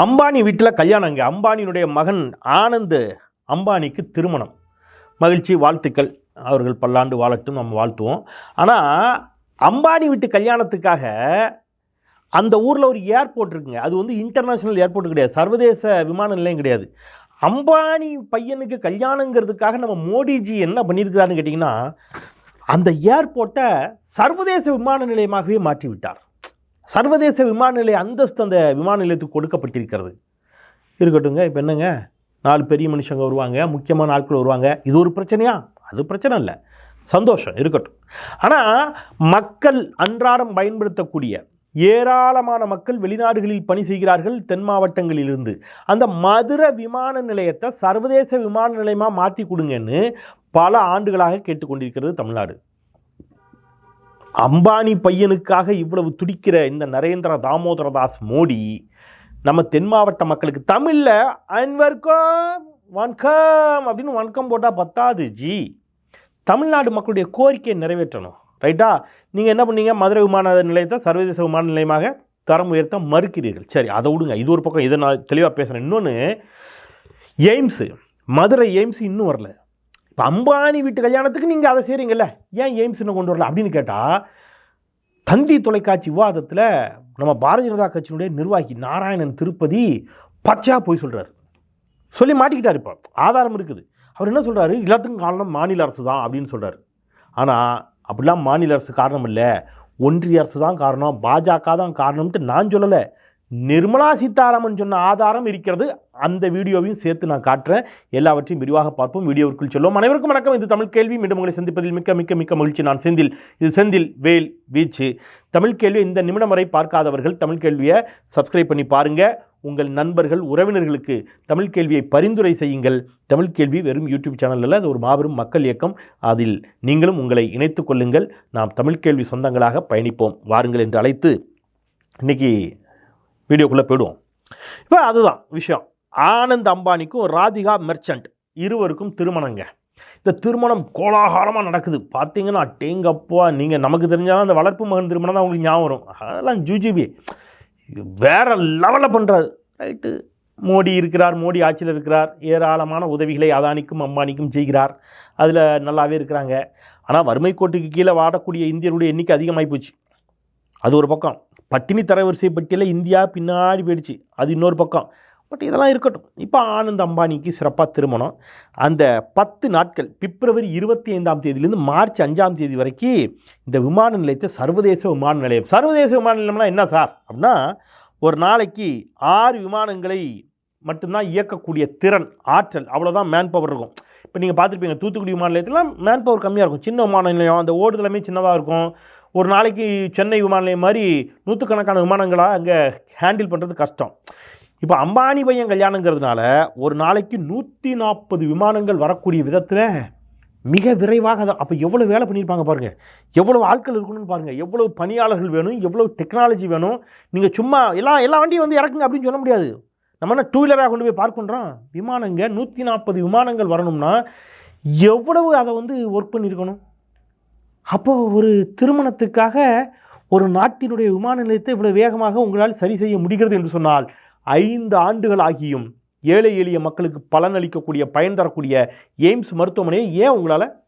அம்பானி வீட்டில் கல்யாணங்க அம்பானியினுடைய மகன் ஆனந்த் அம்பானிக்கு திருமணம். மகிழ்ச்சி வாழ்த்துக்கள். அவர்கள் பல்லாண்டு வாழட்டும் நம்ம வாழ்த்துவோம். ஆனால் அம்பானி வீட்டு கல்யாணத்துக்காக அந்த ஊரில் ஒரு ஏர்போர்ட் இருக்குங்க. அது வந்து இன்டர்நேஷ்னல் ஏர்போர்ட் கிடையாது. சர்வதேச விமான நிலையம் கிடையாது. அம்பானி பையனுக்கு கல்யாணங்கிறதுக்காக நம்ம மோடிஜி என்ன பண்ணியிருக்கிறாருன்னு கேட்டிங்கன்னா அந்த ஏர்போர்ட்டை சர்வதேச விமான நிலையமாகவே மாற்றி விட்டார் சர்வதேச விமான நிலைய அந்தஸ்து அந்த விமான நிலையத்துக்கு கொடுக்கப்பட்டிருக்கிறது. இருக்கட்டுங்க இப்போ என்னங்க? நாலு பெரிய மனுஷங்க வருவாங்க முக்கியமான ஆட்கள் வருவாங்க. இது ஒரு பிரச்சனையா? அது பிரச்சனை இல்லை. சந்தோஷம் இருக்கட்டும். ஆனால் மக்கள் அன்றாடம் பயன்படுத்தக்கூடிய ஏராளமான மக்கள் வெளிநாடுகளில் பணி செய்கிறார்கள் தென் மாவட்டங்களிலிருந்து. அந்த மதுரை விமான நிலையத்தை சர்வதேச விமான நிலையமாக மாற்றி கொடுங்கன்னு பல ஆண்டுகளாக கேட்டுக்கொண்டிருக்கிறது தமிழ்நாடு. அம்பானி பையனுக்காக இவ்வளவு துடிக்கிற இந்த நரேந்திர தாமோதர தாஸ் மோடி நம்ம தென் மாவட்ட மக்களுக்கு தமிழில் அன்வர்க்கம் வணக்கம் அப்படின்னு வணக்கம் போட்டால் பத்தாது ஜி. தமிழ்நாடு மக்களுடைய கோரிக்கையை நிறைவேற்றணும் ரைட்டா? நீங்கள் என்ன பண்ணீங்க? மதுரை விமான நிலையத்தை சர்வதேச விமான நிலையமாக தரம் உயர்த்த மறுக்கிறீர்கள். சரி அதை விடுங்க. இது ஒரு பக்கம் இதை நான் தெளிவாக பேசுகிறேன் இன்னொன்று எய்ம்ஸு மதுரை எய்ம்ஸ் இன்னும் வரல. இப்போ அம்பானி வீட்டு கல்யாணத்துக்கு நீங்கள் அதை செய்கிறீங்கல்ல ஏன் எய்ம்ஸ் இன்னும் கொண்டு வரல அப்படின்னு கேட்டால் தந்தி தொலைக்காட்சி விவாதத்தில் நம்ம பாரதிய ஜனதா கட்சியினுடைய நிர்வாகி நாராயணன் திருப்பதி பச்சா போய் சொல்கிறார் சொல்லி மாட்டிக்கிட்டார் இப்போ. ஆதாரம் இருக்குது. அவர் என்ன சொல்கிறாரு எல்லாத்துக்கும் காரணம் மாநில அரசு தான் அப்படின்னு சொல்கிறார் ஆனால் அப்படிலாம் மாநில அரசு காரணம் இல்லை. ஒன்றிய அரசு தான் காரணம். பாஜக தான் காரணம்ட்டு நான் சொல்லலை. நிர்மலா சீதாராமன் சொன்ன ஆதாரம் இருக்கிறது அந்த வீடியோவையும் சேர்த்து நான் காட்டுறேன். எல்லாவற்றையும் விரிவாக பார்ப்போம். வீடியோவிற்குள் செல்வோம். அனைவருக்கும் வணக்கம். இது தமிழ் கேள்வி. மீண்டும் உங்களை சந்திப்பதில் மிக்க மிக்க மிக்க மகிழ்ச்சி. நான் செந்தில். இது செந்தில் வேல் வீச்சு. தமிழ் கேள்வி இந்த நிமிடம் வரை பார்க்காதவர்கள் தமிழ் கேள்வியை சப்ஸ்கிரைப் பண்ணி பாருங்கள் உங்கள் நண்பர்கள் உறவினர்களுக்கு தமிழ் கேள்வியை பரிந்துரை செய்யுங்கள். தமிழ் கேள்வி வெறும் யூடியூப் சேனல் அல்ல அது ஒரு மாபெரும் மக்கள் இயக்கம். அதில் நீங்களும் உங்களை இணைத்துக் கொள்ளுங்கள். நாம் தமிழ் கேள்வி சொந்தங்களாக பயணிப்போம். வாருங்கள் என்று அழைத்து இன்னைக்கு வீடியோக்குள்ளே போயிடுவோம். இப்போ அதுதான் விஷயம். ஆனந்த் அம்பானிக்கும் ராதிகா மெர்ச்சன்ட் இருவருக்கும் திருமணங்க. இந்த திருமணம் கோலாகலமாக நடக்குது. பார்த்தீங்கன்னா டேங்கப்பா நீங்கள் நமக்கு தெரிஞ்சாலும் அந்த வளர்ப்பு மகன் திருமணம் தான் உங்களுக்கு ஞாபகம் வரும். அதெல்லாம் ஜூஜிபி. வேற லெவலில் பண்ணுறாரு ரைட்டு மோடி இருக்கிறார் மோடி ஆட்சியில் இருக்கிறார். ஏராளமான உதவிகளை அதானிக்கும் அம்பானிக்கும் செய்கிறார். அதில் நல்லாவே இருக்கிறாங்க. ஆனால் வறுமை கோட்டுக்கு கீழே வாடக்கூடிய இந்தியருடைய எண்ணிக்கை அதிகமாகி போச்சு. அது ஒரு பக்கம். பட்டினி தரவரிசை பட்டியலில் இந்தியா பின்னாடி போயிடுச்சு. அது இன்னொரு பக்கம். பட் இதெல்லாம் இருக்கட்டும். இப்போ ஆனந்த் அம்பானிக்கு சிறப்பாக திருமணம். அந்த பத்து நாட்கள் பிப்ரவரி இருபத்தி ஐந்தாம் தேதியிலேருந்து மார்ச் அஞ்சாம் தேதி வரைக்கும் இந்த விமான நிலையத்தை சர்வதேச விமான நிலையம். சர்வதேச விமான நிலையம்னா என்ன சார்? அப்படின்னா ஒரு நாளைக்கு ஆறு விமானங்களை மட்டும்தான் இயக்கக்கூடிய திறன் ஆற்றல் அவ்வளோதான் மேன் பவர் இருக்கும். இப்போ நீங்கள் பார்த்துருப்பீங்க தூத்துக்குடி விமான நிலையத்தில் மேன் பவர் கம்மியாக இருக்கும். சின்ன விமான நிலையம் அந்த ஓடுதலமே சின்னதாக இருக்கும். ஒரு நாளைக்கு சென்னை விமான நிலையம் மாதிரி நூற்றுக்கணக்கான விமானங்களாக அங்கே ஹேண்டில் பண்ணுறது கஷ்டம். இப்போ அம்பானி பையன் கல்யாணங்கிறதுனால ஒரு நாளைக்கு நூற்றி நாற்பது விமானங்கள் வரக்கூடிய விதத்தில் மிக விரைவாக அதை அப்போ எவ்வளோ வேலை பண்ணியிருப்பாங்க பாருங்கள் எவ்வளோ ஆட்கள் இருக்கணும்னு பாருங்கள் எவ்வளோ பணியாளர்கள் வேணும் எவ்வளோ டெக்னாலஜி வேணும். நீங்கள் சும்மா எல்லா எல்லா வண்டியும் வந்து இறக்குங்க அப்படின்னு சொல்ல முடியாது. நம்ம என்ன டூ வீலராக கொண்டு போய் பார்க் பண்ணுறோம் விமானங்க நூற்றி நாற்பது விமானங்கள் வரணும்னா எவ்வளவு அதை வந்து ஒர்க் பண்ணியிருக்கணும்? அப்போது ஒரு திருமணத்துக்காக ஒரு நாட்டினுடைய விமான நிலையத்தை இவ்வளோ வேகமாக உங்களால் சரி செய்ய முடிகிறது என்று சொன்னால் ஐந்து ஆண்டுகள் ஆகியும் ஏழை எளிய மக்களுக்கு பலன் அளிக்கக்கூடிய பயன் தரக்கூடிய எய்ம்ஸ் மருத்துவமனையை ஏன் உங்களால்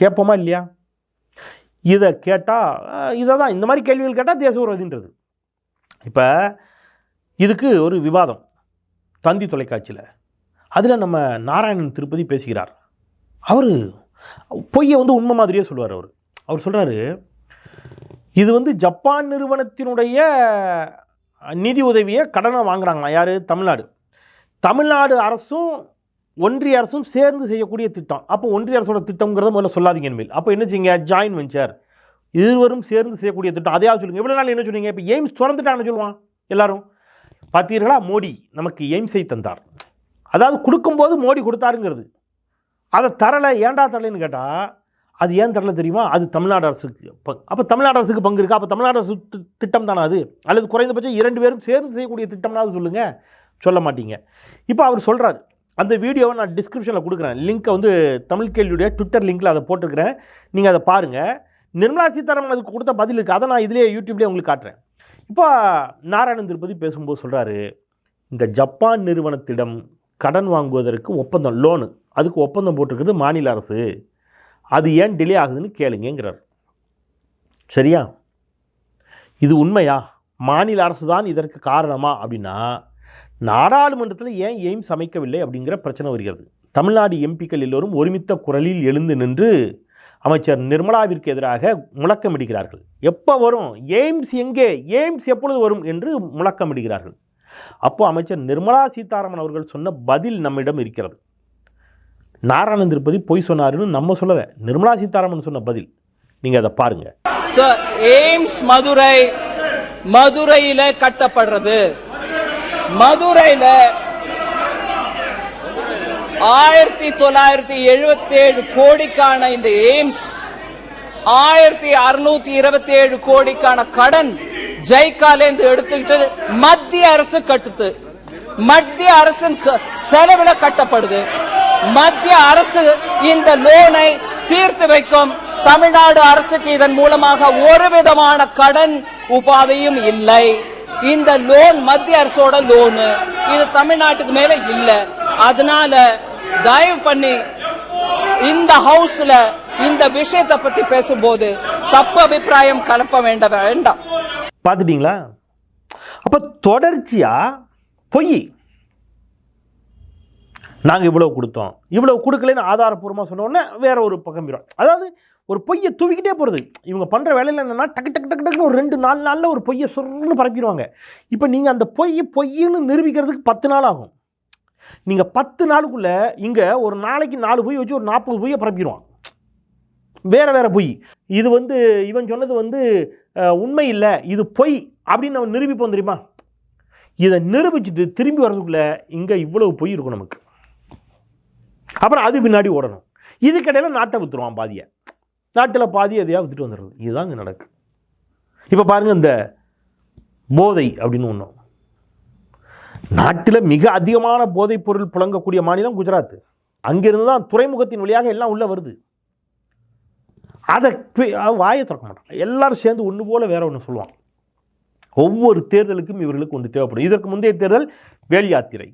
கேட்போமா இல்லையா? இதை கேட்டால் இதை தான் இந்த மாதிரி கேள்விகள் கேட்டால் தேச விரோதின்றது. இப்போ இதுக்கு ஒரு விவாதம் தந்தி தொலைக்காட்சியில். அதில் நம்ம நாராயணன் திருப்பதி பேசுகிறார். அவர் பொய்யை வந்து உண்மை மாதிரியே சொல்லுவார் அவர். அவர் சொல்கிறாரு இது வந்து ஜப்பான் நிறுவனத்தினுடைய நிதி உதவியை கடனை வாங்குறாங்களா? யார்? தமிழ்நாடு. தமிழ்நாடு அரசும் ஒன்றிய அரசும் சேர்ந்து செய்யக்கூடிய திட்டம். அப்போ ஒன்றிய அரசோட திட்டம்ங்கிறத முதல்ல சொல்லாதீங்க இனிமேல். அப்போ என்ன செய்யுங்க? ஜாயின் வெஞ்சர் இருவரும் சேர்ந்து செய்யக்கூடிய திட்டம். அதையாவது சொல்லுங்கள் இவ்வளோ நாள் என்ன சொன்னீங்க? இப்போ எய்ம்ஸ் திறந்துட்டான்னு சொல்லுவான். எல்லாரும். பார்த்தீர்களா? மோடி நமக்கு எய்ம்ஸை தந்தார். அதாவது கொடுக்கும்போது மோடி கொடுத்தாருங்கிறது. அதை தரலை ஏன்டா தரலைன்னு கேட்டால் அது ஏன் தரல தெரியுமா? அது தமிழ்நாடு அரசுக்கு அப்போ தமிழ்நாடு அரசுக்கு பங்கு இருக்கா? அப்போ தமிழ்நாடு அரசு திட்டம் தானே அது? அல்லது குறைந்தபட்சம் இரண்டு பேரும் சேர்ந்து செய்யக்கூடிய திட்டம்னா அது சொல்லுங்கள் சொல்ல மாட்டீங்க. இப்போ அவர் சொல்கிறார் அந்த வீடியோவை நான் டிஸ்கிரிப்ஷனில் கொடுக்குறேன். லிங்க்கை வந்து தமிழ் கேள்வியுடைய ட்விட்டர் லிங்க்கில் அதை போட்டிருக்கிறேன். நீங்கள் அதை பாருங்கள் நிர்மலா சீதாராமன் அதுக்கு கொடுத்த பதில் இருக்குது அதை நான் இதிலே யூடியூப்லேயே உங்களுக்கு காட்டுறேன். இப்போ நாராயணன் திருப்பதி பேசும்போது சொல்கிறாரு இந்த ஜப்பான் நிறுவனத்திடம் கடன் வாங்குவதற்கு ஒப்பந்தம் லோனு அதுக்கு ஒப்பந்தம் போட்டிருக்குது மாநில அரசு. அது ஏன் டிலே ஆகுதுன்னு கேளுங்கிறார் சரியா? இது உண்மையா? மாநில அரசு தான் இதற்கு காரணமா? அப்படின்னா நாடாளுமன்றத்தில் ஏன் எய்ம்ஸ் அமைக்கவில்லை அப்படிங்கிற பிரச்சனை வருகிறது. தமிழ்நாடு எம்பிக்கள் எல்லோரும் ஒருமித்த குரலில் எழுந்து நின்று அமைச்சர் நிர்மலாவிற்கு எதிராக முழக்கமிடுகிறார்கள் எப்போ வரும்? எய்ம்ஸ் எங்கே? எய்ம்ஸ் எப்பொழுது வரும் என்று முழக்கமிடுகிறார்கள் அப்போ அமைச்சர் நிர்மலா சீதாராமன் அவர்கள் சொன்ன பதில் நம்மிடம் இருக்கிறது. நாராயணன் திருப்பதி பொய் சொன்னாருன்னு நம்ம சொல்லலை நிர்மலா சீதாராமன் சொன்ன பதில். நீங்கள் அதை பாருங்கள் சார் எய்ம்ஸ் மதுரை மதுரையில கட்டப்படுறது. மதுரையில ஆயிரத்தி தொள்ளாயிரத்தி எழுபத்தி ஏழு கோடிக்கான இந்த எய்ம்ஸ் ஆயிரத்தி அறுநூத்தி இருபத்தி ஏழு கோடிக்கான கடன் ஜெய்காலேந்து எடுத்துக்கிட்டு மத்திய அரசு கட்டுது. மத்திய அரசு செலவில் கட்டப்படுது. மத்திய அரசு இந்த லோனை தீர்த்து வைக்கும். தமிழ்நாடு அரசுக்கு இதன் மூலமாக ஒரு விதமான கடன் உபாதையும் இல்லை. இந்த லோன் மத்திய அரசோட லோனு. இது தமிழ்நாட்டுக்கு மேல இல்ல. அதனால தயவு பண்ணி இந்த ஹவுஸ்ல இந்த விஷயத்தை பத்தி பேசும்போது தப்பு அபிப்பிராயம் கலப்ப வேண்ட வேண்டாம். பார்த்துட்டீங்களா? அப்போ தொடர்ச்சியாக பொய். நாங்கள் இவ்வளோ கொடுத்தோம். இவ்வளோ கொடுக்கலன்னு ஆதாரப்பூர்வமாக சொன்னோடனே வேற ஒரு பக்கம் போயிடும் அதாவது ஒரு பொய்யை தூவிக்கிட்டே போகிறது இவங்க பண்ணுற வேலையில் என்னென்னா டக்கு டக்கு டக்கு டக்குன்னு ஒரு ரெண்டு நாலு நாளில் ஒரு பொய்யை சொருன்னு பரப்பிடுவாங்க. இப்போ நீங்கள் அந்த பொய் பொய்ன்னு நிரூபிக்கிறதுக்கு பத்து நாள் ஆகும். நீங்கள் பத்து நாளுக்குள்ளே இங்கே ஒரு நாளைக்கு நாலு பொய் வச்சு ஒரு நாற்பது பொய்யை பரப்பிடுவான். வேறு வேறு பொய். இது வந்து இவன் சொன்னது வந்து உண்மை இல்லை. இது பொய் அப்படின்னு நம்ம நிரூபிப்போம் தெரியுமா? இதை நிரூபிச்சுட்டு திரும்பி வர்றதுக்குள்ளே இங்கே இவ்வளவு பொய் இருக்கும் நமக்கு. அப்புறம் அது பின்னாடி ஓடணும். இதுக்கிடையில் நாட்டை விற்றுருவான் பாதியை. நாட்டில் பாதி எதையாக வித்துட்டு வந்துடுறது. இதுதான் இங்கே நடக்கு. இப்போ பாருங்கள் இந்த போதை அப்படின்னு ஒன்று நாட்டில் மிக அதிகமான போதைப் பொருள் புழங்கக்கூடிய மாநிலம் குஜராத். அங்கிருந்து தான் துறைமுகத்தின் வழியாக எல்லாம் உள்ளே வருது. அதை வாயை திறக்க மாட்டான். எல்லாரும் சேர்ந்து ஒன்று போல் வேற ஒன்று சொல்லுவான். ஒவ்வொரு தேர்தலுக்கும் இவர்களுக்கு ஒன்று தேவைப்படும். இதற்கு முந்தைய தேர்தல் வேல் யாத்திரை.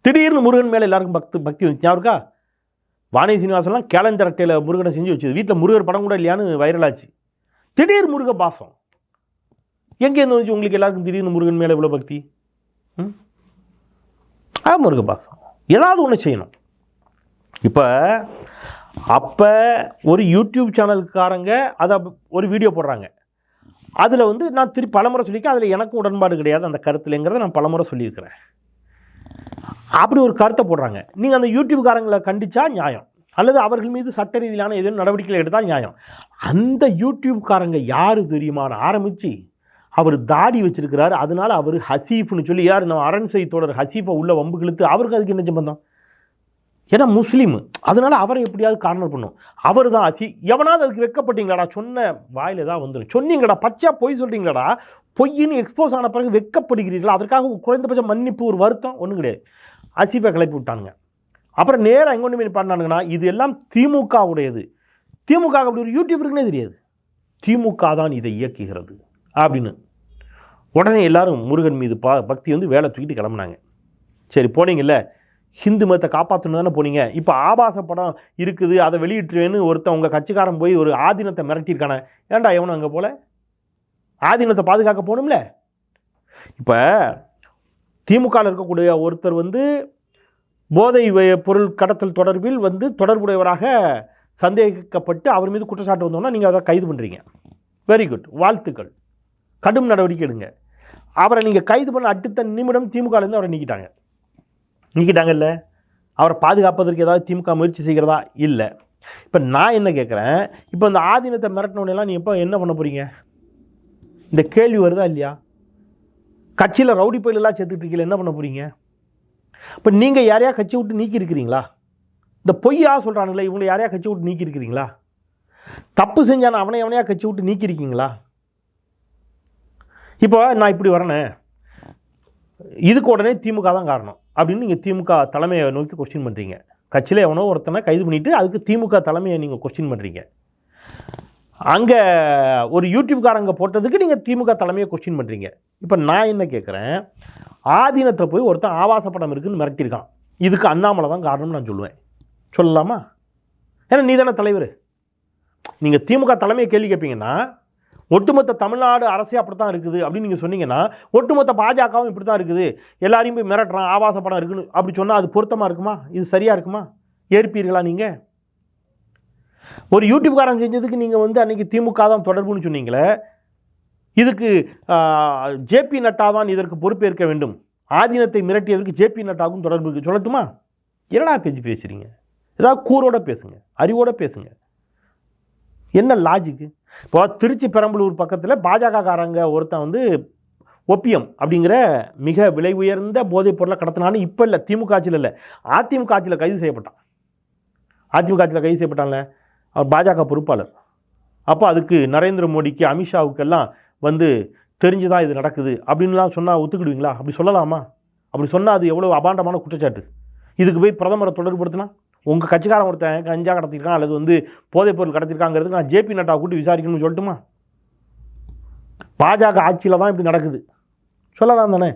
திடீர்னு முருகன் மேலே எல்லாருக்கும் பக்தி பக்தி வந்துச்சு. ஞாபகம் இருக்கா? வாணி சீனிவாசன்லாம் கேலண்டர் அட்டையில் முருகனை செஞ்சு வச்சது. வீட்டில் முருகர் படம் கூட இல்லையான்னு வைரலாச்சு. திடீர் முருக பாசம். எங்கேருந்து வந்துச்சு உங்களுக்கு எல்லாருக்கும் திடீர்னு முருகன் மேலே இவ்வளோ பக்தி? ம்? ஆ முருக பாசம். ஏதாவது ஒன்று செய்யணும். இப்போ அப்போ ஒரு யூடியூப் சேனலுக்காரங்க அதை ஒரு வீடியோ போடுறாங்க. அதில் வந்து நான் திருப்பி பலமுறை சொல்லியிருக்கேன். அதில் எனக்கும் உடன்பாடு கிடையாது. அந்த கருத்துலங்கிறத நான் பலமுறை சொல்லியிருக்கிறேன். அப்படி ஒரு கருத்தை போடுறாங்க. நீங்கள் அந்த யூடியூப்காரங்களை கண்டிச்சா நியாயம். அல்லது அவர்கள் மீது சட்ட ரீதியிலான ஏதேனும் நடவடிக்கைகள் எடுத்தால் நியாயம். அந்த யூடியூப்காரங்க யார் தெரியுமான்னு ஆரம்பித்து அவர் தாடி வச்சிருக்கிறாரு. அதனால் அவர் ஹசீஃப்னு சொல்லி யார் நம்ம அரண் தோழர் ஹசீஃபை உள்ள வம்பு இழுத்து அவருக்கு அதுக்கு என்ன சம்பந்தம்? ஏன்னா முஸ்லீம். அதனால அவரை எப்படியாவது கார்னர் பண்ணும். அவர் தான் அசி எவனாவது அதுக்கு வெக்கப்பட்டீங்களாடா சொன்ன வாயில் தான் வந்துடும் சொன்னீங்கடா பச்சா பொய் சொல்கிறீங்களாடா பொய்ன்னு எக்ஸ்போஸ் ஆன பிறகு வெக்கப்படுகிறீர்களா? அதற்காக குறைந்தபட்ச மன்னிப்பு ஒரு வருத்தம் ஒன்றும் கிடையாது. அசிஃபை கிளப்பி விட்டானுங்க. அப்புறம் நேராக எங்கே ஒன்று பண்ணானுங்கன்னா இது எல்லாம் திமுகவுடையது. திமுக அப்படி ஒரு யூடியூபருக்குனே தெரியாது. திமுக தான் இதை இயக்குகிறது அப்படின்னு. உடனே எல்லாரும் முருகன் மீது பா பக்தி வந்து வேலை தூக்கிட்டு கிளம்புனாங்க. சரி போனீங்கல்ல? ஹிந்து மதத்தை காப்பாற்றணும் தானே போனீங்க? இப்போ ஆபாச படம் இருக்குது அதை வெளியிட்டுருவேன்னு ஒருத்தன் உங்கள் கட்சிக்காரன் போய் ஒரு ஆதீனத்தை மிரட்டியிருக்கானே. ஏன்டா எவனும் அங்கே போல? ஆதீனத்தை பாதுகாக்க போகணும்ல? இப்போ திமுகவில் இருக்கக்கூடிய ஒருத்தர் வந்து போதை பொருள் கடத்தல் தொடர்பில் வந்து தொடர்புடையவராக சந்தேகிக்கப்பட்டு அவர் மீது குற்றச்சாட்டு வந்தோன்னா நீங்கள் அதை கைது பண்ணுறீங்க வெரி குட் வாழ்த்துக்கள். கடும் நடவடிக்கை எடுங்க. அவரை நீங்கள் கைது பண்ண அடுத்த நிமிடம் திமுகலேருந்து அவரை நீக்கிட்டாங்க. நீக்கிட்டாங்கல்ல? அவரை பாதுகாப்பதற்கு ஏதாவது திமுக முயற்சி செய்கிறதா? இல்லை. இப்போ நான் என்ன கேட்குறேன் இப்போ இந்த ஆதீனத்தை மிரட்டினோடனெல்லாம் நீ எப்போ என்ன பண்ண போகிறீங்க இந்த கேள்வி வருதா இல்லையா? கட்சியில் ரவுடி பயிலெல்லாம் சேர்த்துட்டு இருக்கீங்களா என்ன பண்ண போகிறீங்க இப்போ நீங்கள் யாரையா கட்சி விட்டு நீக்கி இருக்கிறீங்களா இந்த பொய்யா சொல்கிறானுங்களே இவங்களை யாரையா கட்சி விட்டு நீக்கி இருக்கிறீங்களா தப்பு செஞ்சான அவனை அவனையா கட்சி விட்டு நீக்கி இருக்கீங்களா இப்போ நான் இப்படி வரேனே இதுக்கு உடனே திமுக தான் காரணம். அப்படின்னு நீங்கள் திமுக தலைமையை நோக்கி கொஸ்டின் பண்ணுறீங்க கட்சியில் எவனோ ஒருத்தனை கைது பண்ணிவிட்டு அதுக்கு திமுக தலைமையை நீங்கள் கொஸ்டின் பண்ணுறீங்க அங்கே ஒரு யூடியூப்காரங்க போட்டதுக்கு நீங்கள் திமுக தலைமையை கொஸ்டின் பண்ணுறீங்க இப்போ நான் என்ன கேட்குறேன் ஆதீனத்தை போய் ஒருத்தன் ஆபாச படம் இருக்குதுன்னு மிரட்டியிருக்கான். இதுக்கு அண்ணாமலை தான் காரணம்னு நான் சொல்லுவேன். சொல்லலாமா? ஏன்னா நீ தானே தலைவர். நீங்கள் திமுக தலைமையை கேள்வி கேட்பீங்கன்னா ஒட்டுமொத்த தமிழ்நாடு அரசே அப்படி தான் இருக்குது அப்படின்னு நீங்கள் சொன்னீங்கன்னா ஒட்டுமொத்த பாஜகவும் இப்படி தான் இருக்குது. எல்லாரையும் போய் மிரட்டுறான் ஆபாச படம் இருக்குன்னு அப்படி சொன்னால் அது பொருத்தமாக இருக்குமா? இது சரியாக இருக்குமா? ஏற்பீர்களா நீங்கள் ஒரு யூடியூப்காரன் செஞ்சதுக்கு நீங்கள் வந்து அன்றைக்கி திமுக தான் தொடர்புன்னு சொன்னீங்களே இதுக்கு ஜேபி நட்டா தான் இதற்கு பொறுப்பேற்க வேண்டும். ஆதீனத்தை மிரட்டியதற்கு ஜேபி நட்டாவுக்கும் தொடர்பு இருக்கு. சொல்லட்டுமா? என்னடா பேச்சு பேசுகிறீங்க ஏதாவது கூரோட பேசுங்க அறிவோட பேசுங்க. என்ன லாஜிக்கு இப்போ திருச்சி பெரம்பலூர் பக்கத்தில் பாஜகக்காரங்க ஒருத்தன் வந்து ஒப்பியம் அப்படிங்கிற மிக விலை உயர்ந்த போதைப் பொருளை கடத்தினான்னு இப்போ இல்லை திமுக ஆட்சியில் இல்லை. அதிமுக ஆட்சியில் கைது செய்யப்பட்டான். அதிமுக ஆட்சியில் கைது செய்யப்பட்டான்ல. அவர் பாஜக பொறுப்பாளர். அப்போ அதுக்கு நரேந்திர மோடிக்கு அமித்ஷாவுக்கெல்லாம் வந்து தெரிஞ்சுதான் இது நடக்குது. அப்படின்லாம் சொன்னால் ஒத்துக்கிடுவீங்களா? அப்படி சொல்லலாமா? அப்படி சொன்னால் அது எவ்வளோ அபாண்டமான குற்றச்சாட்டு. இதுக்கு போய் பிரதமரை தொடர்புப்படுத்தினா உங்கள் கட்சிக்காரன் ஒருத்தன் கஞ்சா கடத்திருக்கான் அல்லது வந்து போதைப் பொருள் கடத்திருக்காங்கிறதுக்கு நான் ஜேபி நட்டா கூட்டி விசாரிக்கணும்னு சொல்லட்டுமா? பாஜக ஆட்சியில் தான் இப்படி நடக்குது. சொல்லலாம் தானே?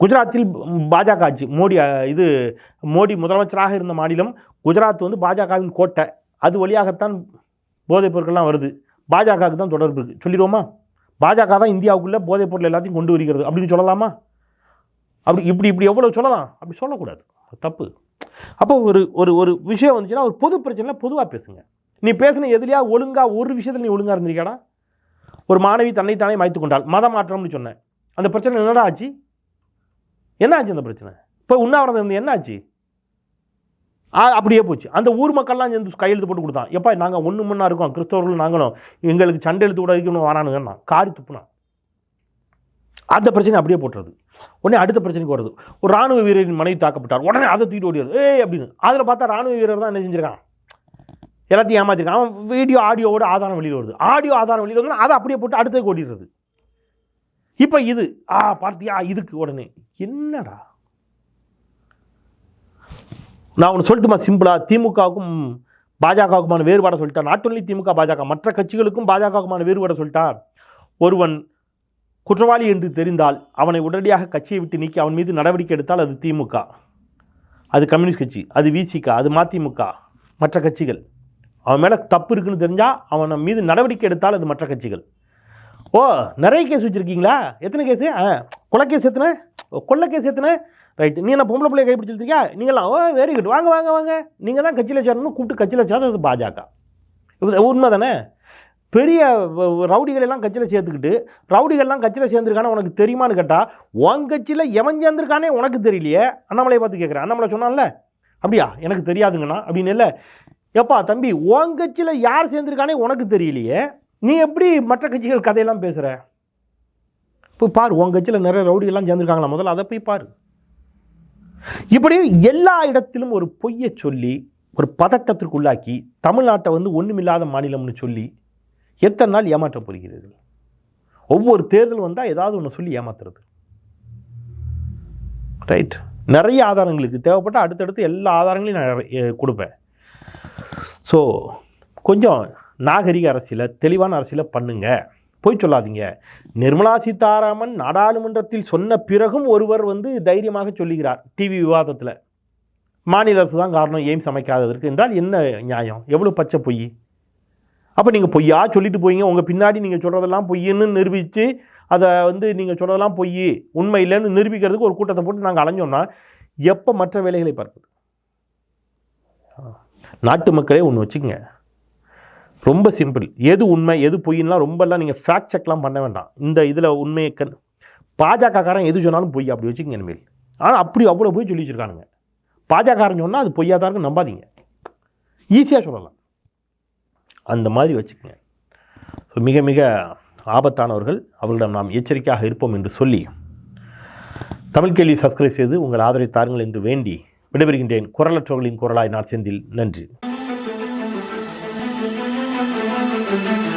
குஜராத்தில் பாஜக ஆட்சி மோடி இது மோடி முதலமைச்சராக இருந்த மாநிலம் குஜராத் வந்து பாஜகவின் கோட்டை. அது வழியாகத்தான் போதைப் பொருட்கள்லாம் வருது. பாஜகவுக்கு தான் தொடர்பு இருக்குது சொல்லிடுவோமா? பாஜக தான் இந்தியாவுக்குள்ளே போதைப் பொருள் எல்லாத்தையும் கொண்டு வருகிறது அப்படின்னு சொல்லலாமா? அப்படி இப்படி இப்படி எவ்வளோ சொல்லலாம்? அப்படி சொல்லக்கூடாது. தப்பு. அப்போ ஒரு ஒரு ஒரு விஷயம் வந்துச்சுன்னா ஒரு பொது பிரச்சனை பொதுவாக பேசுங்க. நீ பேசின எதுலையா ஒழுங்காக ஒரு விஷயத்தில் நீ ஒழுங்காக இருந்திருக்கடா ஒரு மாணவி தன்னைத்தானே மாய்த்து கொண்டாள். மத மாற்றம்னு சொன்னேன். அந்த பிரச்சனை என்னடா ஆச்சு? என்ன ஆச்சு அந்த பிரச்சனை? இப்போ உண்ணாவிரதம் இருந்து என்ன ஆச்சு? அப்படியே போச்சு. அந்த ஊர் மக்கள்லாம் சேர்ந்து கையெழுத்து போட்டு கொடுத்தான். எப்பா நாங்கள் ஒன்று மண்ணா இருக்கோம் கிறிஸ்தவர்கள் நாங்களும். எங்களுக்கு சண்டை எழுத்து கூட வைக்கணும் வரானுங்கன்னா காரி துப்புனா அந்த பிரச்சனை அப்படியே போட்டுறது உடனே அடுத்த பிரச்சனைக்கு வருது. ஒரு ராணுவ வீரரின் மனைவி தாக்கப்பட்டார். உடனே அதை தூக்கிட்டு ஓடியது. ஏய் அப்படின்னு. அதில் பார்த்தா ராணுவ வீரர் தான் என்ன செஞ்சிருக்கான்? எல்லாத்தையும் ஏமாத்திருக்கான். அவன் வீடியோ ஆடியோவோட ஆதாரம் வெளியில் வருது. ஆடியோ ஆதாரம் வெளியில் வருதுன்னா அதை அப்படியே போட்டு அடுத்தது ஓடிடுறது. இப்போ இது ஆ பார்த்தியா? இதுக்கு உடனே. என்னடா? நான் ஒன்று சொல்லட்டுமா? சிம்பிளாக திமுகவுக்கும் பாஜகவுக்குமான வேறுபாடை சொல்லிட்டா நாட் ஒன்லி திமுக பாஜக. மற்ற கட்சிகளுக்கும் பாஜகவுக்குமான வேறுபாடை சொல்லிட்டான். ஒருவன் குற்றவாளி என்று தெரிந்தால் அவனை உடனடியாக கட்சியை விட்டு நீக்கி அவன் மீது நடவடிக்கை எடுத்தால் அது திமுக. அது கம்யூனிஸ்ட் கட்சி அது விசிக அது மதிமுக மற்ற கட்சிகள். அவன் மேலே தப்பு இருக்குன்னு தெரிஞ்சால் அவன் மீது நடவடிக்கை எடுத்தால் அது மற்ற கட்சிகள். ஓ நிறைய கேஸ் வச்சுருக்கீங்களா? எத்தனை கேஸு ஆ கொலை கேஸ் எத்தனை? ஓ, கொள்ளை கேஸ் எத்தனை? ரைட் நீ என்ன பொம்பளை பிள்ளைய கைப்பிடிச்சிருக்கீங்க நீங்களாம் ஓ வெரி குட் வாங்க வாங்க வாங்க. நீங்கள் தான் கட்சியில் சேரணும்னு கூப்பிட்டு கட்சியில் சேர்ந்தது அது பாஜக உண்மை தானே பெரிய வ- ரவுடிகள் எல்லாம் கட்சியில் சேர்த்துக்கிட்டு ரவுடிகள்லாம் கட்சியில் சேர்ந்துருக்கானே உனக்கு தெரியுமான்னு கேட்டால் உன் கட்சியில் எவன் சேர்ந்துருக்கானே உனக்கு தெரியலையே. அண்ணாமலையை பார்த்து கேட்குறேன் அண்ணாமலை சொன்னான்ல? அப்படியா? எனக்கு தெரியாதுங்கண்ணா. அப்படின்னு இல்லை. எப்பா தம்பி உன் கட்சியில் யார் சேர்ந்துருக்கானே உனக்கு தெரியலையே. நீ எப்படி மற்ற கட்சிகள் கதையெல்லாம் பேசுகிற இப்போ பாரு உன் கட்சியில் நிறைய ரவுடிகள்லாம் சேர்ந்துருக்காங்களா? முதல்ல அதை போய் பாரு. இப்படி எல்லா இடத்திலும் ஒரு பொய்யை சொல்லி ஒரு பதட்டத்திற்குள்ளாக்கி தமிழ்நாட்டை வந்து ஒன்றுமில்லாத மாநிலம்னு சொல்லி எத்தனை நாள் ஏமாற்ற போகிறீர்கள் ஒவ்வொரு தேர்தல் வந்தால் ஏதாவது ஒன்று சொல்லி ஏமாத்துறது. ரைட் நிறைய ஆதாரங்களுக்கு தேவைப்பட்ட அடுத்தடுத்து எல்லா ஆதாரங்களையும் நான் கொடுப்பேன். ஸோ கொஞ்சம் நாகரிக அரசியலை தெளிவான அரசியலை பண்ணுங்கள் போய் சொல்லாதீங்க. நிர்மலா சீதாராமன் நாடாளுமன்றத்தில் சொன்ன பிறகும் ஒருவர் வந்து தைரியமாக சொல்லுகிறார் டிவி விவாதத்தில். மாநில அரசு தான் காரணம் எய்ம்ஸ் அமைக்காததற்கு என்றால் என்ன நியாயம்? எவ்வளோ பச்சை பொய்? அப்போ நீங்கள் பொய்யா? சொல்லிட்டு போயிங்க. உங்கள் பின்னாடி நீங்கள் சொல்கிறதெல்லாம் பொய்ன்னு நிரூபித்து அதை வந்து நீங்கள் சொல்கிறதெல்லாம் பொய் உண்மை இல்லைன்னு நிரூபிக்கிறதுக்கு ஒரு கூட்டத்தை போட்டு நாங்கள் அலைஞ்சோம்னா எப்போ மற்ற வேலைகளை பார்க்குது நாட்டு மக்களே ஒன்று வச்சுக்கோங்க. ரொம்ப சிம்பிள் எது உண்மை எது பொய்லாம் ரொம்பலாம் நீங்கள் ஃபேக்ட் செக்லாம் பண்ண வேண்டாம். இந்த இதில் உண்மையை கண் பாஜகக்காரன் எது சொன்னாலும் பொய் அப்படி வச்சுக்கங்க இனிமேல். ஆனால் அப்படி அவ்வளோ போய் சொல்லி வச்சுருக்கானுங்க. பாஜகக்காரன் சொன்னால் அது பொய்யாக தான் இருக்கும் நம்பாதீங்க ஈஸியாக சொல்லலாம். அந்த மாதிரி வச்சுக்கோங்க. ஸோ மிக மிக ஆபத்தானவர்கள். அவர்களிடம் நாம் எச்சரிக்கையாக இருப்போம் என்று சொல்லி தமிழ் கேள்வி சப்ஸ்கிரைப் செய்து உங்கள் ஆதரவை தாருங்கள் என்று வேண்டி விடைபெறுகின்றேன். குரலற்றவர்களின் குரலாய் நான் செந்தில். நன்றி. Thank you.